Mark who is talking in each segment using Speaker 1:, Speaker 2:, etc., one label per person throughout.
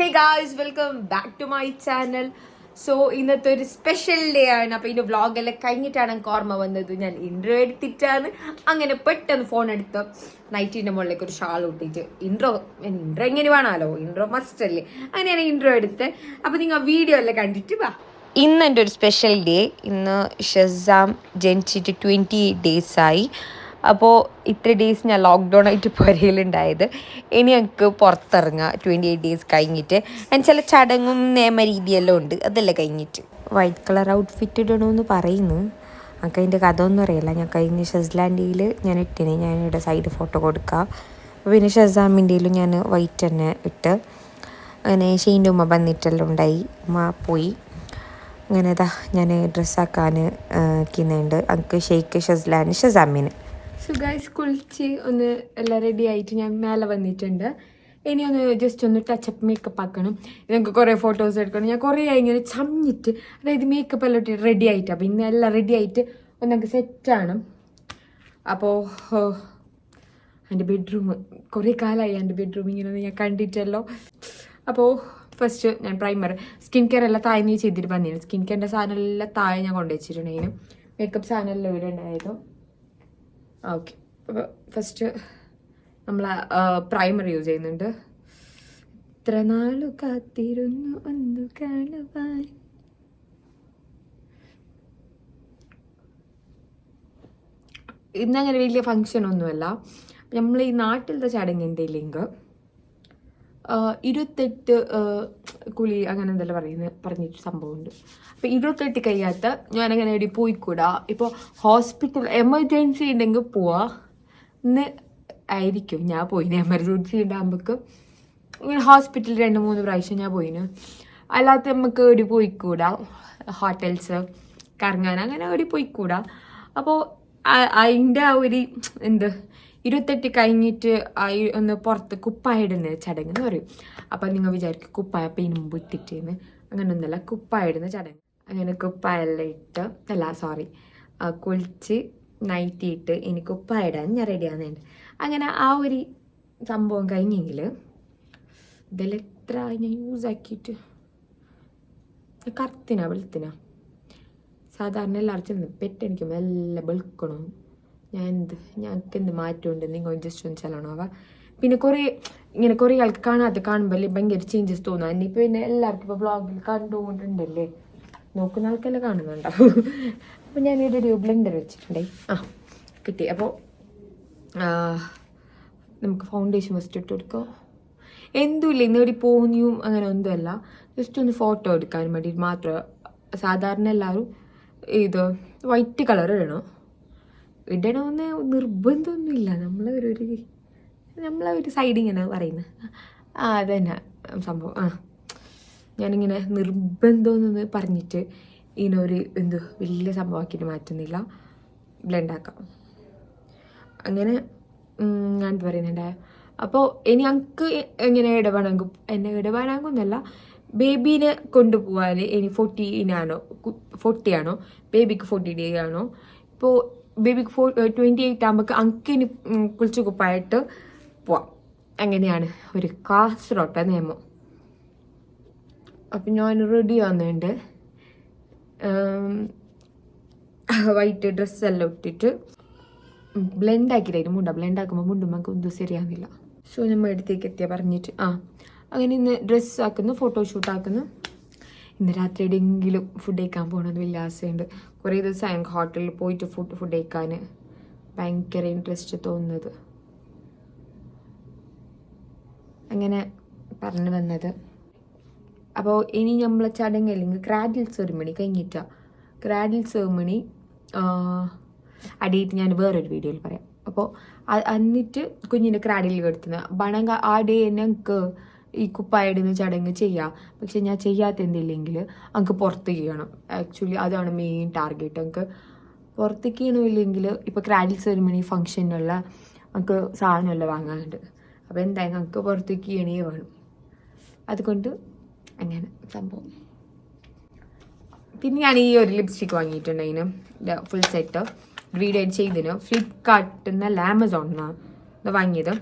Speaker 1: Hey guys welcome back to my channel so ഇന്നത്തെ ഒരു special day ആണ്. അപ്പൊ ഇതിന്റെ വ്ളോഗെല്ലാം കഴിഞ്ഞിട്ടാണ് എനിക്ക് ഓർമ്മ വന്നത്. ഞാൻ ഇൻട്രോ എടുത്തിട്ടാണ്. അങ്ങനെ പെട്ടെന്ന് ഫോൺ എടുത്ത് നൈറ്റിന്റെ മുകളിലേക്ക് ഒരു ഷാൾ ഇട്ടിട്ട് ഇൻട്രോ ഇൻട്രോ എങ്ങനെ വേണമല്ലോ ഇൻട്രോ മസ്റ്റ് അല്ലേ? അങ്ങനെ ഞാൻ ഇൻട്രോ എടുത്ത്. അപ്പോൾ നിങ്ങൾ വീഡിയോ എല്ലാം കണ്ടിട്ട് വാ. ഇന്ന് എന്റെ ഒരു സ്പെഷ്യൽ ഡേ ഇന്ന് ഷസാം ജനിച്ചിട്ട് ട്വന്റി എയ്റ്റ് ആയി. അപ്പോൾ ഇത്ര ഡേയ്സ് ഞാൻ ലോക്ക്ഡൗൺ ആയിട്ട് പുരയിലുണ്ടായത്. ഇനി ഞങ്ങൾക്ക് പുറത്തിറങ്ങാം. ട്വന്റി എയ്റ്റ് ഡേയ്സ് കഴിഞ്ഞിട്ട്. അതിന് ചില ചടങ്ങും നിയമ രീതിയെല്ലാം ഉണ്ട്. അതെല്ലാം കഴിഞ്ഞിട്ട്. വൈറ്റ് കളർ ഔട്ട്ഫിറ്റ് ഇടണമെന്ന് പറയുന്നു. ഞങ്ങൾക്ക് അതിന്റെ കഥ ഒന്നും അറിയില്ല. ഞാൻ കഴിഞ്ഞ ഷസ്ലാൻഡിയിൽ ഞാൻ ഇട്ടിന്. ഞാൻ ഇവിടെ സൈഡ് ഫോട്ടോ കൊടുക്കാം. പിന്നെ ഷസാമിന്റെയിലും ഞാൻ വൈറ്റ് തന്നെ ഇട്ട്. അങ്ങനെ ഷെയിന്റെ ഉമ്മ വന്നിട്ടെല്ലാം ഉണ്ടായി. ഉമ്മ പോയി. അങ്ങനെ ഇതാ ഞാൻ ഡ്രസ്സാക്കാൻ നിൽക്കുന്നുണ്ട് എനിക്ക് ഷെയ്ക്ക് ഷെസ്ലാൻ ഷസാമിന് സോ ഗൈസ് കുളിച്ച് ഒന്ന് എല്ലാം റെഡി ആയിട്ട് ഞാൻ മേലെ വന്നിട്ടുണ്ട്. ഇനി ഒന്ന് ജസ്റ്റ് ഒന്ന് ടച്ചപ്പ് മേക്കപ്പ് ആക്കണം. ഞങ്ങൾക്ക് കുറേ ഫോട്ടോസ് എടുക്കണം. ഞാൻ കുറേ ഇങ്ങനെ ചമ്മിട്ട് അതായത് മേക്കപ്പ് എല്ലാം ഇട്ട് റെഡി ആയിട്ട്. അപ്പം ഇന്ന് എല്ലാം റെഡി ആയിട്ട് ഒന്ന് ഞങ്ങൾക്ക് സെറ്റാണ് അപ്പോൾ എന്റെ ബെഡ്റൂം കുറേ കാലമായി എന്റെ ബെഡ്റൂം ഇങ്ങനെ ഞാൻ കണ്ടിട്ടല്ലോ. അപ്പോൾ ഫസ്റ്റ് ഞാൻ പ്രൈമർ സ്കിൻ കെയർ എല്ലാം താഴെ നീ ചെയ്തിട്ട് വന്നിരുന്നു. സ്കിൻ കെയറിന്റെ സാധനം എല്ലാം താഴെ ഞാൻ കൊണ്ടുവച്ചിട്ടുണ്ടായിരുന്നു. മേക്കപ്പ് സാധനം എല്ലാം ഇവിടെ ഉണ്ടായിരുന്നു. ഓക്കെ ഫസ്റ്റ് നമ്മൾ പ്രൈമർ യൂസ് ചെയ്യുന്നുണ്ട്. ഇത്ര നാളു കാത്തിരുന്നു ഒന്ന് കാണുവാൻ. ഇന്നങ്ങനെ വലിയ ഫങ്ഷൻ ഒന്നുമല്ല. നമ്മൾ ഈ നാട്ടിലത്തെ ചടങ്ങിന്റെ ലിങ്ക് ഇരുപത്തെട്ട് കുളി അങ്ങനെ എന്തെല്ലാം പറയുന്നത് പറഞ്ഞിട്ട് സംഭവമുണ്ട്. അപ്പോൾ ഇരുപത്തെട്ട് കഴിയാത്ത ഞാനങ്ങനെ എവിടെ പോയിക്കൂടാ. ഇപ്പോൾ ഹോസ്പിറ്റൽ എമർജൻസി ഉണ്ടെങ്കിൽ പോവാ. ഇന്ന് ആയിരിക്കും ഞാൻ പോയിന്. എമർജൻസി ഉണ്ടാകുമ്പോഴേക്കും ഇങ്ങനെ ഹോസ്പിറ്റലിൽ രണ്ട് മൂന്ന് പ്രാവശ്യം ഞാൻ പോയിന്. അല്ലാത്ത നമുക്ക് എവിടെ പോയിക്കൂടാ. ഹോട്ടൽസ് കറങ്ങാൻ അങ്ങനെ എവിടെ പോയിക്കൂടാ. അപ്പോൾ അതിന്റെ ആ ഒരു എന്ത് ഇരുപത്തെട്ട് കഴിഞ്ഞിട്ട് ഒന്ന് പുറത്ത് കുപ്പായിടുന്ന ചടങ്ങ് എന്ന് പറയും. അപ്പം നിങ്ങൾ വിചാരിക്കും കുപ്പായ ഇതിന് ഇട്ടിട്ടേന്ന്. അങ്ങനെ ഒന്നല്ല കുപ്പായിടുന്ന ചടങ്ങ്. അങ്ങനെ കുപ്പായെല്ലാം ഇട്ട് അല്ല സോറി കുളിച്ച് നൈറ്റി ഇട്ട് ഇനി കുപ്പായിടാൻ ഞാൻ റെഡിയാകുന്നുണ്ട് അങ്ങനെ ആ ഒരു സംഭവം കഴിഞ്ഞെങ്കിൽ ഇതെല്ലാം എത്ര ഞാൻ യൂസ് ആക്കിയിട്ട്? കറുത്തിനാ വെളുത്തിനാ? സാധാരണ എല്ലാവർക്കും എനിക്ക് എല്ലാം വെളുക്കണം? ഞാൻ എന്ത് ഞങ്ങൾക്ക് എന്ത് മാറ്റമുണ്ട്? നിങ്ങൾ ജസ്റ്റ് ഒന്ന് ചെല്ലണോവ. പിന്നെ കുറേ ഇങ്ങനെ കുറേ ആൾക്ക് കാണാത്ത കാണുമ്പോൾ ഭയങ്കര ചേഞ്ചസ് തോന്നും. ഇനിയിപ്പോൾ പിന്നെ എല്ലാവർക്കും ഇപ്പോൾ വ്ളോഗിൽ കണ്ടുകൊണ്ടുണ്ടല്ലേ നോക്കുന്ന ആൾക്കെല്ലാം കാണുന്നുണ്ടാവും അപ്പോൾ ഞാനിവിടെ ഒരു ബ്ലെൻഡർ വെച്ചിട്ടുണ്ടേ. ആ കിട്ടി. അപ്പോൾ നമുക്ക് ഫൗണ്ടേഷൻ ഫസ്റ്റ് ഇട്ട് കൊടുക്കാം? എന്തുമില്ല ഇന്നോടി പോന്നിയും അങ്ങനെ ഒന്നുമല്ല ജസ്റ്റ് ഒന്ന് ഫോട്ടോ എടുക്കാൻ വേണ്ടി മാത്രം സാധാരണ എല്ലാവരും ഇത് വൈറ്റ് കളർ ഇടണം? ഇടണമെന്ന് നിർബന്ധമൊന്നുമില്ല. നമ്മളെ ഒരു ഒരു നമ്മളെ ഒരു സൈഡ് ഇങ്ങനെ പറയുന്നത് ആ അതന്നെ. സംഭവം. ആ. ഞാനിങ്ങനെ നിർബന്ധമെന്ന് പറഞ്ഞിട്ട് ഇങ്ങനെ ഒരു എന്ത് വലിയ സംഭവമാക്കിയിട്ട് മാറ്റുന്നില്ല. ബ്ലെൻഡാക്കാം അങ്ങനെ ഞാൻ പറയുന്നുണ്ട്. അപ്പോൾ ഇനി ഞങ്ങൾക്ക് എങ്ങനെ ഇടപെടാങ്കും എന്നെ ഇടപാടാകുമെന്നല്ല ബേബീനെ കൊണ്ടുപോകാൻ ഇനി ഫോർട്ടീനാണോ ഫോർട്ടി ആണോ? ബേബിക്ക് ഫോർട്ടി ഡേ ആണോ? ഇപ്പോൾ ബേബിക്ക് ഫോർ ട്വന്റി എയ്റ്റ് ആകുമ്പോൾ അങ്കിന് കുളിച്ച് കുപ്പായിട്ട് പോവാം. അങ്ങനെയാണ് ഒരു കാസറോട്ട നിയമം. അപ്പം ഞാൻ റെഡി ആവുന്നുണ്ട്. വൈറ്റ് ഡ്രസ്സെല്ലാം ഇട്ടിട്ട് ബ്ലെൻഡ് തരും മുണ്ട. ബ്ലെൻഡ് ആക്കുമ്പോൾ മുണ്ടും നമുക്ക് ഒന്നും ശരിയാകുന്നില്ല സോ നമ്മൾ അടുത്തേക്ക് എത്തിയാൽ പറഞ്ഞിട്ട്. ആ അങ്ങനെ ഇന്ന് ഡ്രസ്സ് ആക്കുന്നു ഫോട്ടോഷൂട്ട് ആക്കുന്നു. ഇന്ന് രാത്രി എവിടെയെങ്കിലും ഫുഡ് കഴിക്കാൻ പോകണമെന്ന് വലിയ ആശയുണ്ട്. കുറേ ദിവസമായി ഞങ്ങൾക്ക് ഹോട്ടലിൽ പോയിട്ട് ഫുഡ് ഫുഡ് കഴിക്കാൻ ഭയങ്കര ഇൻട്രസ്റ്റ് തോന്നുന്നത്. അങ്ങനെ പറഞ്ഞു വന്നത്. അപ്പോൾ ഇനി നമ്മൾ ചടങ്ങ് അല്ലെങ്കിൽ ക്രാഡിൽ സെറിമണി കഴിഞ്ഞിട്ടാ. ക്രാഡിൽ സെറിമണി അടിയിട്ട് ഞാൻ വേറൊരു വീഡിയോയിൽ പറയാം. അപ്പോൾ എന്നിട്ട് കുഞ്ഞിന്റെ ക്രാഡിൽ കെടുത്തുന്ന. ബണങ്ക ആ ഡേ ഞങ്ങൾക്ക് ഈ കുപ്പായിടുന്ന ചടങ്ങ് ചെയ്യാം. പക്ഷെ ഞാൻ ചെയ്യാത്ത എന്തില്ലെങ്കിൽ നമുക്ക് പുറത്ത് ചെയ്യണം. ആക്ച്വലി അതാണ് മെയിൻ ടാർഗറ്റ് നമുക്ക് പുറത്തേക്ക് ചെയ്യണമില്ലെങ്കിൽ ഇപ്പോൾ ക്രാഡിൽ സെറിമണി ഫംഗ്ഷനുള്ള നമുക്ക് സാധനമെല്ലാം വാങ്ങാനുണ്ട് അപ്പോൾ എന്തായാലും നമുക്ക് പുറത്തേക്ക് ചെയ്യണേ വേണം. അതുകൊണ്ട് അങ്ങനെ സംഭവം. പിന്നെ ഞാൻ ഈ ഒരു ലിപ്സ്റ്റിക് വാങ്ങിയിട്ടുണ്ട് അതിന് ഫുൾ സെറ്റ് റീഡേറ്റ് ചെയ്തതിന്. ഫ്ലിപ്കാർട്ടിൽ നിന്നല്ല ആമസോണിൽ നിന്നാണ് വാങ്ങിയത്.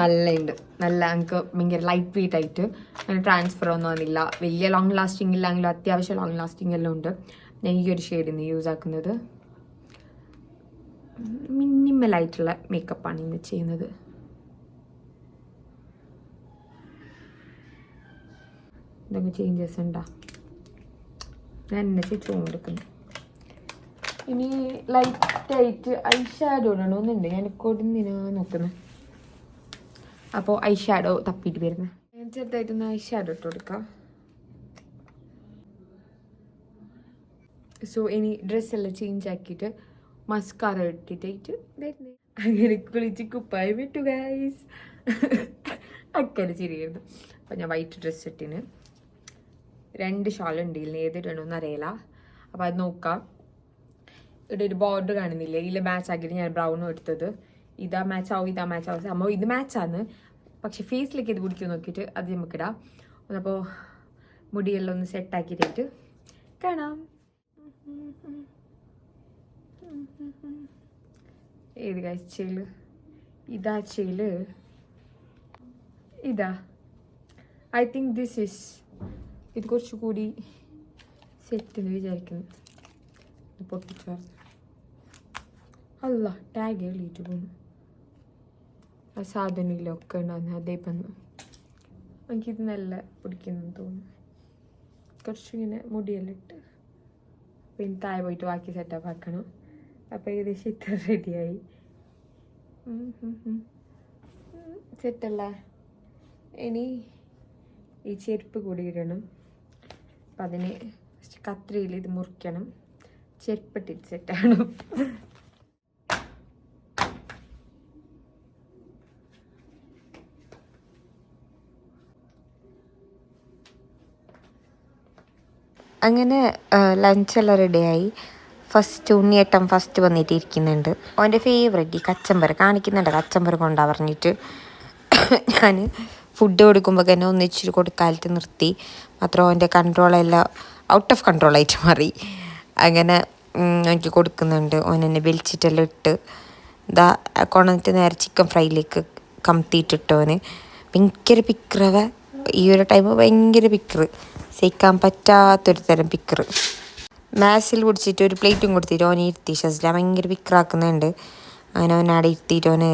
Speaker 1: നല്ല ഉണ്ട് നല്ല ഞങ്ങൾക്ക് ഭയങ്കര ലൈറ്റ് വെയിറ്റ് ആയിട്ട്. അങ്ങനെ ട്രാൻസ്ഫർ ഒന്നും വന്നില്ല. വലിയ ലോങ് ലാസ്റ്റിംഗ് ഇല്ലെങ്കിലും അത്യാവശ്യം ലോങ് ലാസ്റ്റിംഗ് എല്ലാം ഉണ്ട്. ഞാൻ ഈ ഒരു ഷെയ്ഡിന്ന് യൂസ് ആക്കുന്നത് മിനിമൽ ആയിട്ടുള്ള മേക്കപ്പാണ് ഇന്ന് ചെയ്യുന്നത്. എന്തെങ്കിലും ചേഞ്ചസ് ഉണ്ടോ? ഞാൻ എന്നെ ചെയ്തുകൊണ്ടിരിക്കുന്നു ഇനി ലൈറ്റ് ആയിട്ട് ഐ ഷാഡോ ഇടണമെന്നുണ്ട് ഞാൻ കൊടുന്നിനാ നോക്കുന്നത് അപ്പോൾ ഐ ഷാഡോ തപ്പിയിട്ട് വരുന്നത് ചെറുതായിട്ടൊന്ന് ഐ ഷാഡോ ഇട്ട് കൊടുക്കാം. സോ ഇനി ഡ്രസ്സെല്ലാം ചേഞ്ച് ആക്കിയിട്ട് മസ്കാറ ഇട്ടിട്ടായിട്ട് വരുന്നത് അങ്ങനെ കുളിച്ച് കുപ്പായ വിട്ടു ഗൈസ് അക്കരെ ചിരിയായിരുന്നു. അപ്പം ഞാൻ വൈറ്റ് ഡ്രസ്സ് ഇട്ടിന്. രണ്ട് ഷാൾ ഉണ്ട് ഇതിൽ ഏതിടണമെന്ന് അറിയില്ല. അപ്പം അത് നോക്കാം. ഇവിടെ ഒരു ബോർഡർ കാണുന്നില്ലേ? ഇതിൽ മാച്ച് ആക്കിയിട്ട് ഞാൻ ബ്രൗണും എടുത്തത്. ഇതാ മാച്ച് ആവും ഇതാ മാച്ച് ആവും. സംഭവം ഇത് മാച്ചാണ് പക്ഷെ ഫേസിലേക്ക് ഇത് പിടിക്കും നോക്കിയിട്ട് അത് നമുക്കിടാം അപ്പോൾ മുടിയെല്ലാം ഒന്ന് സെറ്റാക്കിയിട്ട് കാണാം. ഏത് കാഴ്ചയിൽ ഇതാ ചെയ്യൽ ഇതാ. ഐ തിങ്ക് ദിസ് ഇസ് ഇത് കുറച്ചുകൂടി സെറ്റ് എന്ന് വിചാരിക്കുന്നു. പൊട്ടിച്ചോർന്ന് പൊട്ടിച്ചു അല്ല ടാഗ് എഴുതിയിട്ട് പോന്നു ആ സാധനയിലൊക്കെ ഉണ്ടാകുന്ന അതേ പന്ന് എനിക്കിത് നല്ല പിടിക്കുന്നു തോന്നുന്നു. കുറച്ചിങ്ങനെ മുടിയെല്ലാം ഇട്ട് പിന്നെ താഴെ പോയിട്ട് ബാക്കി സെറ്റപ്പ് ആക്കണം. അപ്പോൾ ഏകദേശം ഇത്ര റെഡിയായി സെറ്റല്ല ഇനി ഈ ചെരുപ്പ് കൂടി ഇടണം. അപ്പം അതിന് കത്രിയിൽ ഇത് മുറിക്കണം. ചെരുപ്പിട്ടിട്ട് സെറ്റാണ്
Speaker 2: അങ്ങനെ ലഞ്ചെല്ലാം റെഡിയായി ഫസ്റ്റ് ഉണ്ണിയേട്ടൻ ഫസ്റ്റ് വന്നിട്ട് ഇരിക്കുന്നുണ്ട്. അവന്റെ ഫേവറേറ്റ് ഈ കച്ചമ്പർ കാണിക്കുന്നുണ്ട് കച്ചമ്പർ കൊണ്ടാ പറഞ്ഞിട്ട്. ഞാൻ ഫുഡ് കൊടുക്കുമ്പോൾ തന്നെ ഒന്നിച്ചിട്ട് കൊടുക്കാലത്ത് നിർത്തി. മാത്രം അവന്റെ കൺട്രോളെല്ലാം ഔട്ട് ഓഫ് കൺട്രോളായിട്ട് മാറി. അങ്ങനെ എനിക്ക് കൊടുക്കുന്നുണ്ട്. ഓൻ എന്നെ ഇട്ട്. ഇതാ കൊണ്ടിട്ട് നേരെ ചിക്കൻ ഫ്രൈയിലേക്ക് കമത്തിയിട്ടിട്ടോന് ഭയങ്കര പിക്രവ. ഈ ഒരു ടൈം ഭയങ്കര പിക്റ് സഹിക്കാൻ പറ്റാത്തൊരു തരം പിക്റ് മാസിൽ പിടിച്ചിട്ട് ഒരു പ്ലേറ്റും കൊടുത്തിട്ട് ഓനെ ഇരുത്തി. ഷസ്ല ഭയങ്കര പിക്റാക്കുന്നുണ്ട് അങ്ങനെ ഓനവിടെ ഇരുത്തിയിട്ട് ഓന്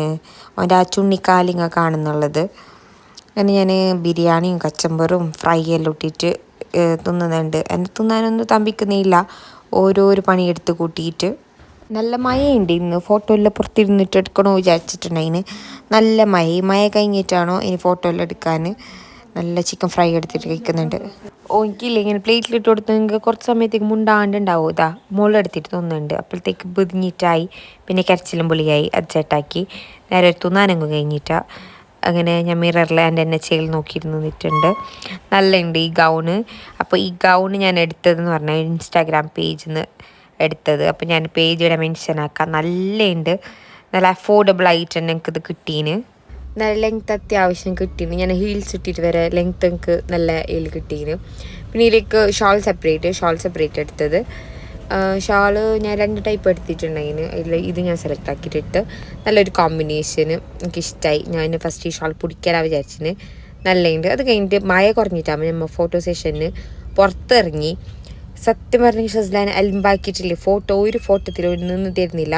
Speaker 2: ഓന്റെ ആ ചുണ്ണിക്കാലിങ്ങ കാണുന്നുള്ളത്. അങ്ങനെ ഞാൻ ബിരിയാണിയും കച്ചമ്പറും ഫ്രൈ എല്ലാം ഇട്ടിട്ട് തിന്നുന്നുണ്ട്. എന്നെ തിന്നാനൊന്നും തമ്പിക്കുന്നില്ല ഓരോരോ പണിയെടുത്ത് കൂട്ടിയിട്ട്. നല്ല മഴയുണ്ട് ഇന്ന്. ഫോട്ടോ എല്ലാം പുറത്തിരുന്നിട്ട് എടുക്കണോ വിചാരിച്ചിട്ടുണ്ടായിന്. നല്ല മഴ. മഴ കഴിഞ്ഞിട്ടാണോ ഇനി ഫോട്ടോ എല്ലാം എടുക്കാൻ നല്ല ചിക്കൻ ഫ്രൈ എടുത്തിട്ട് കഴിക്കുന്നുണ്ട്. ഓ എനിക്കില്ല ഇങ്ങനെ പ്ലേറ്റിലിട്ട് കൊടുത്ത് നിങ്ങൾക്ക് കുറച്ച് സമയത്തേക്ക് മുണ്ടാണ്ടുണ്ടാവും ഇതാ മുളെടുത്തിട്ട് തോന്നുന്നുണ്ട്. അപ്പോഴത്തേക്ക് ബുതിഞ്ഞിട്ടായി പിന്നെ കരച്ചിലും പുളിയായി. സെറ്റാക്കി നേരെ ഒരു തുന്നാനങ്ങ് കഴിഞ്ഞിട്ടാ. അങ്ങനെ ഞാൻ മിററിൽ എന്റെ എന്നെ ചെയ്യൽ നോക്കിയിരുന്നു നിന്നിട്ടുണ്ട്. നല്ല ഉണ്ട് ഈ ഗൗണ് അപ്പോൾ ഈ ഗൗണ് ഞാൻ എടുത്തതെന്ന് പറഞ്ഞാൽ ഇൻസ്റ്റാഗ്രാം പേജിൽ നിന്ന് എടുത്തത്. അപ്പോൾ ഞാൻ പേജ് ഇവിടെ മെൻഷൻ ആക്കാം. നല്ല ഉണ്ട് നല്ല അഫോർഡബിൾ ആയിട്ട് തന്നെ എനിക്കിത് കിട്ടീന്. നല്ല ലെങ്ത് അത്യാവശ്യം കിട്ടിയിരുന്നു ഞാൻ ഹീൽസ് ഇട്ടിട്ട് വരെ ലെങ്ത് എനിക്ക് നല്ല ഇതിൽ കിട്ടിയിരുന്നു പിന്നെ ഇതിലേക്ക് ഷാൾ സെപ്പറേറ്റ് ഷാൾ സെപ്പറേറ്റ് എടുത്തത്. ഷാൾ ഞാൻ രണ്ട് ടൈപ്പ് എടുത്തിട്ടുണ്ടെങ്കിൽ അതിൽ ഇത് ഞാൻ സെലക്ട് ആക്കിയിട്ടിട്ട് നല്ലൊരു കോമ്പിനേഷൻ കോമ്പിനേഷന് എനിക്കിഷ്ടമായി ഞാൻ ഫസ്റ്റ് ഈ ഷാൾ പിടിക്കാനാണ് വിചാരിച്ചിന്. നല്ലതുണ്ട് അത് കഴിഞ്ഞിട്ട് മഴ കുറഞ്ഞിട്ടാകുമ്പോൾ നമ്മൾ ഫോട്ടോ സെഷന് പുറത്തിറങ്ങി. സത്യം പറഞ്ഞ ഷസ്ലാൻ അലമ്പാക്കിയിട്ടില്ലേ ഫോട്ടോ ഒരു ഫോട്ടോത്തിൽ ഒരു നിന്ന് തരുന്നില്ല.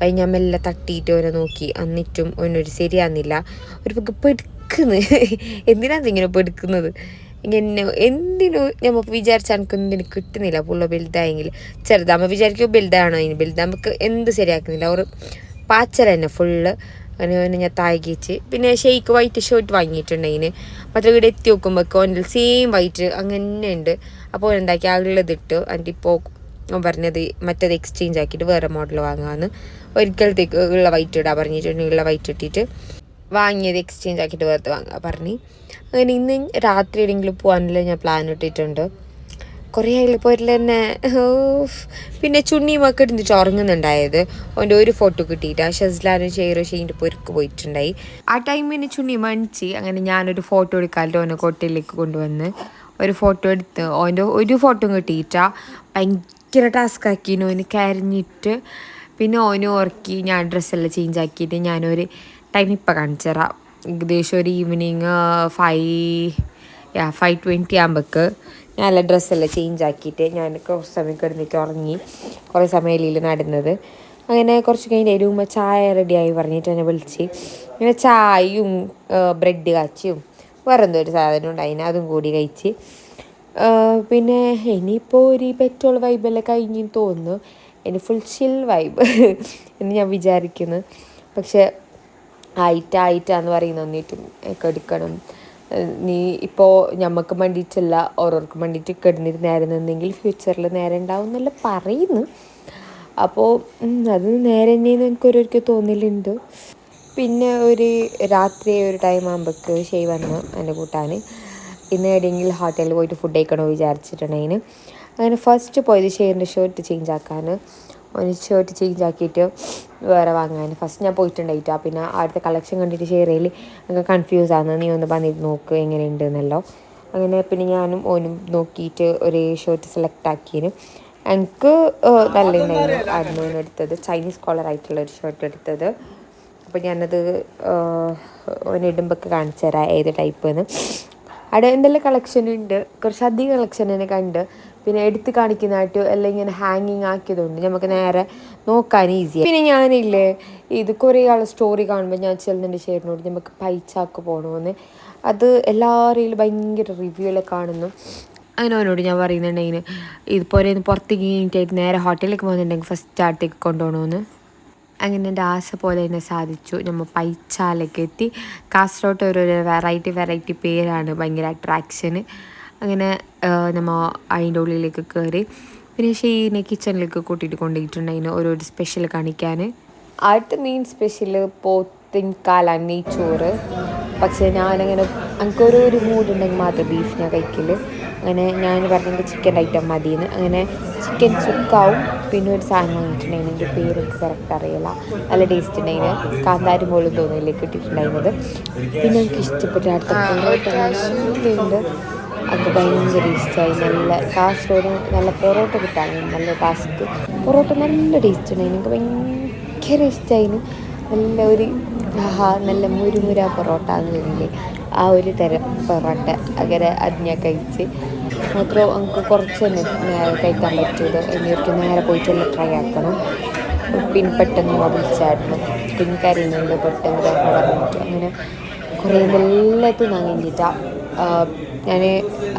Speaker 2: അപ്പം ഞാൻ മെല്ലെ തട്ടിയിട്ട് ഓനെ നോക്കി. എന്നിട്ടും ഓനൊരു ശരിയാകുന്നില്ല ഒരു പക്ക് പെടുക്കുന്നു. എന്തിനാണ് ഇങ്ങനെ പെടുക്കുന്നത്? ഇങ്ങനെ എന്തിനു? നമ്മൾ വിചാരിച്ച എനിക്ക് എന്തിനു കിട്ടുന്നില്ല. പുള്ള വലുതായെങ്കിൽ ചെറുതാകുമ്പോൾ വിചാരിക്കും വലുതാണോ. ഇനി വലുതാകുമ്പോൾ എന്ത് ശരിയാക്കുന്നില്ല. ഒരു പാച്ചൽ തന്നെ ഫുള്ള് അങ്ങനെ ഓനെ ഞാൻ താകിച്ച് പിന്നെ ഷെയ്ക്ക് വൈറ്റ് ഷർട്ട് വാങ്ങിയിട്ടുണ്ടെങ്കിൽ മറ്റേ ഇവിടെ എത്തി നോക്കുമ്പോൾ ഓന്റെ സെയിം വൈറ്റ് അങ്ങനെ ഉണ്ട് അപ്പോൾ എന്താക്കി? ആളുള്ളത് ഇട്ടു. അതിന്റെ ഇപ്പോൾ പറഞ്ഞത് മറ്റേത് എക്സ്ചേഞ്ച് ആക്കിയിട്ട് വേറെ മോഡൽ വാങ്ങാമെന്ന് ഒരിക്കലത്തേക്ക് ഉള്ള വൈറ്റ് ഇടാൻ പറഞ്ഞിട്ടുണ്ട് ഉള്ള വൈറ്റ് ഇട്ടിട്ട് വാങ്ങിയത് എക്സ്ചേഞ്ച് ആക്കിയിട്ട് വേർത്ത് വാങ്ങാൻ പറഞ്ഞു. അങ്ങനെ ഇന്ന് രാത്രി എവിടെയെങ്കിലും പോകാനുള്ള ഞാൻ പ്ലാൻ ഇട്ടിട്ടുണ്ട്. കുറേ ആയില്ല പോരില്ല തന്നെ. പിന്നെ ചുണ്ണിയുമൊക്കെ എടുത്തിട്ട് ഉറങ്ങുന്നുണ്ടായത്. അവന്റെ ഒരു ഫോട്ടോ കിട്ടിയിട്ട്. ആ ഷസ്ലാനും ഷെയറോ ഷെയിന്റെ പൊരുക്ക് പോയിട്ടുണ്ടായി. ആ ടൈമിന് ചുണ്ണി മണിച്ച് അങ്ങനെ ഞാനൊരു ഫോട്ടോ എടുക്കാമല്ലോ ഓനെ കോട്ടയിലേക്ക് കൊണ്ടുവന്ന്. ഒരു ഫോട്ടോ എടുത്ത് ഓന്റെ ഒരു ഫോട്ടോ കിട്ടിയിട്ടാ. ഭയങ്കര ടാസ്ക് ആക്കിന് ഓന് കരഞ്ഞിട്ട്. പിന്നെ ഓന് ഓർക്കി ഞാൻ ഡ്രസ്സെല്ലാം ചേഞ്ച് ആക്കിയിട്ട് ഞാനൊരു ടൈം ഇപ്പം കാണിച്ചു തരാം. ഏകദേശം ഒരു evening five ya five twenty ആകുമ്പോൾക്ക് ഞാൻ എല്ലാ ഡ്രസ്സെല്ലാം ചേഞ്ച് ആക്കിയിട്ട് ഞാൻ കുറച്ച് സമയം കിടന്നിട്ട് ഉറങ്ങി. കുറേ സമയം സമയമില്ല നടന്നത്. അങ്ങനെ കുറച്ച് കഴിഞ്ഞ് രൂപ ചായ റെഡിയായി പറഞ്ഞിട്ട് എന്നെ വിളിച്ച്. ഇങ്ങനെ ചായയും ബ്രെഡ് കാച്ചിയും വേറെ എന്തോ ഒരു സാധനം ഉണ്ടായിന് അതും കൂടി കഴിച്ച്. പിന്നെ ഇനിയിപ്പോൾ ഒരു പെട്രോൾ വൈബെല്ലാം കഴിഞ്ഞു തോന്നുന്നു. ഇനി ഫുൾ ചിൽ വൈബ് എന്ന് ഞാൻ വിചാരിക്കുന്നു. പക്ഷെ ആയിട്ട് ആയിട്ടാന്ന് പറയുന്ന ഒന്നിട്ടും കെടുക്കണം. നീ ഇപ്പോൾ ഞമ്മക്ക് വേണ്ടിയിട്ടല്ല ഓരോർക്കും വേണ്ടിയിട്ട് കിടന്നിരുന്നായിരുന്നെങ്കിൽ ഫ്യൂച്ചറിൽ നേരെ ഉണ്ടാവും എന്നല്ല പറയുന്നു. അപ്പോൾ അത് നേരെ തന്നെയെന്ന് എനിക്ക് ഓരോർക്ക് തോന്നലുണ്ട്. പിന്നെ ഒരു രാത്രി ഒരു ടൈം ആകുമ്പോൾക്ക് ഷെയ് വന്നു എന്റെ കൂട്ടാൻ ഇന്ന് എവിടെയെങ്കിലും ഹോട്ടലിൽ പോയിട്ട് ഫുഡ് കഴിക്കണോ വിചാരിച്ചിട്ടുണ്ടെങ്കിൽ അങ്ങനെ ഫസ്റ്റ് പോയത് ഷെയറിന്റെ ഷർട്ട് ചേഞ്ച് ആക്കാൻ ഒരു ഷർട്ട് ചേഞ്ച് ആക്കിയിട്ട് വേറെ വാങ്ങാൻ ഫസ്റ്റ് ഞാൻ പോയിട്ടുണ്ടായിട്ടാ. പിന്നെ അവിടുത്തെ കളക്ഷൻ കണ്ടിട്ട് ചെയ്യൽ എനിക്ക് കൺഫ്യൂസ് ആണ് നീ ഒന്ന് വന്നിട്ട് നോക്ക് എങ്ങനെയുണ്ട് എന്നല്ലോ അങ്ങനെ പിന്നെ ഞാനും ഓനും നോക്കിയിട്ട് ഒരു ഷർട്ട് സെലക്ട് ആക്കിയതിന് എനിക്ക് നല്ല ഉണ്ടായിരുന്നു ആയിരുന്നു എടുത്തത്. ചൈനീസ് കോളർ ആയിട്ടുള്ള ഒരു ഷർട്ട് എടുത്തത്. അപ്പോൾ ഞാനത് ഇടുമ്പൊക്കെ കാണിച്ചു തരാം ഏത് ടൈപ്പ് എന്ന് അവിടെ എന്തെല്ലാം കളക്ഷൻ ഉണ്ട്? കുറച്ച് അധികം കളക്ഷൻ തന്നെ കണ്ട്. പിന്നെ എടുത്ത് കാണിക്കുന്നതായിട്ട് എല്ലാം ഇങ്ങനെ ഹാങ്ങിങ് ആക്കിയതുകൊണ്ട് നമുക്ക് നേരെ നോക്കാൻ ഈസി പിന്നെ ഞാനില്ലേ ഇത് കുറേ ആൾ സ്റ്റോറി കാണുമ്പോൾ ഞാൻ ചെല്ലുന്നുണ്ട് ചേട്ടനോട് നമുക്ക് പൈച്ചാക്ക് പോകണമെന്ന് അത് എല്ലാവരെയും ഭയങ്കര റിവ്യൂ എല്ലാം കാണുന്നു. അങ്ങനെ അവനോട് ഞാൻ പറയുന്നുണ്ടെങ്കിൽ ഇതുപോലെ പുറത്തേക്ക് കഴിഞ്ഞിട്ടായിട്ട് നേരെ ഹോട്ടലിലേക്ക് പോകുന്നുണ്ടെങ്കിൽ ഫസ്റ്റ് അടുത്തേക്ക് കൊണ്ടുപോകണമെന്ന് അങ്ങനെ എന്റെ ആശ പോലെ തന്നെ സാധിച്ചു. നമ്മൾ പൈച്ചാലൊക്കെ എത്തി. കാസർഗോട്ട് ഓരോരോ വെറൈറ്റി വെറൈറ്റി പേരാണ് ഭയങ്കര അട്രാക്ഷന് അങ്ങനെ നമ്മൾ അതിന്റെ ഉള്ളിലേക്ക് കയറി പിന്നെ ഷെയ്നെ കിച്ചണിലേക്ക് കൂട്ടിയിട്ട് കൊണ്ടുപോയിട്ടുണ്ടായിരുന്നു ഓരോ സ്പെഷ്യൽ കാണിക്കാൻ. അടുത്ത മെയിൻ സ്പെഷ്യൽ പോത്തിൻ കാല നെയ്ച്ചോറ് പക്ഷേ ഞാനങ്ങനെ എനിക്കൊരു ഒരു മൂഡ് ഉണ്ടെങ്കിൽ മാത്രം ബീഫ് ഞാൻ കഴിക്കൽ അങ്ങനെ ഞാൻ പറഞ്ഞെങ്കിൽ ചിക്കൻ ഐറ്റം മതിയെന്ന്. അങ്ങനെ ചിക്കൻ ചുക്കാവും. പിന്നെ ഒരു സാധനം വാങ്ങിയിട്ടുണ്ടായിരുന്നു. എന്റെ പേര് എനിക്ക് കറക്റ്റ് അറിയില്ല. നല്ല ടേസ്റ്റ് ഉണ്ടായിരുന്നു. കാന്താരി പോലും തോന്നിയിലേക്ക് ഇട്ടിട്ടുണ്ടായിരുന്നത്. പിന്നെ എനിക്ക് ഇഷ്ടപ്പെട്ട അടുത്ത നല്ലുണ്ട് അത് ഭയങ്കര ഇഷ്ടമായി നല്ല കാസർഗോഡ് നല്ല പൊറോട്ട കിട്ടാനും നല്ല ടാസ്ക് പൊറോട്ട നല്ല ടേസ്റ്റ് ഉണ്ടായി എനിക്ക് ഭയങ്കര ഇഷ്ടമായിരുന്നു നല്ല ഒരു ആഹാ നല്ല മുരുമുര പൊറോട്ട എന്ന് പറഞ്ഞില്ലേ? ആ ഒരു തരം പൊറോട്ട അങ്ങനെ അത് ഞാൻ കഴിച്ച് മാത്രം നമുക്ക് കുറച്ച് തന്നെ കഴിക്കാൻ പറ്റുള്ളൂ. എന്നിട്ട് നേരെ പോയിട്ടുള്ള ട്രൈ ആക്കണം. പിന്നെ പെട്ടെന്ന് വിളിച്ചായിരുന്നു കുഞ്ഞ് കരയുന്നുണ്ട് പെട്ടെന്ന് പറഞ്ഞിട്ട് അങ്ങനെ കുറേ നല്ലത് കഴിഞ്ഞിട്ടാണ് ഞാൻ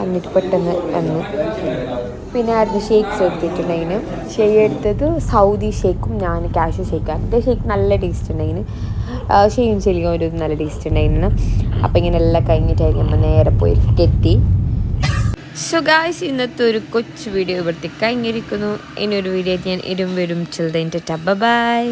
Speaker 2: എന്നിട്ട് പെട്ടെന്ന് വന്നു പിന്നെ ആയിരുന്നു ഷേക്ക്സ് എടുത്തിട്ടുണ്ടെങ്കിൽ ഷേക്ക് എടുത്തത് സൗദി ഷേക്കും ഞാൻ കാഷ്യൂ ഷേക്കും എന്റെ ഷേക്ക് നല്ല ടേസ്റ്റ് ഉണ്ടായിരുന്നു ഷെയ്യും ചെല്ലിയും ഒരു നല്ല ടേസ്റ്റ് ഉണ്ടായിരുന്നു അപ്പം ഇങ്ങനെ എല്ലാം കഴിഞ്ഞിട്ടായിരിക്കും നമ്മൾ നേരെ പോയി എത്തി. സോ ഇന്നത്തെ ഒരു കൊച്ചു വീഡിയോ ഇവിടുത്തെ കഴിഞ്ഞിരിക്കുന്നു. ഒരു വീഡിയോ ഞാൻ ഇരും വരും. Children ടബ by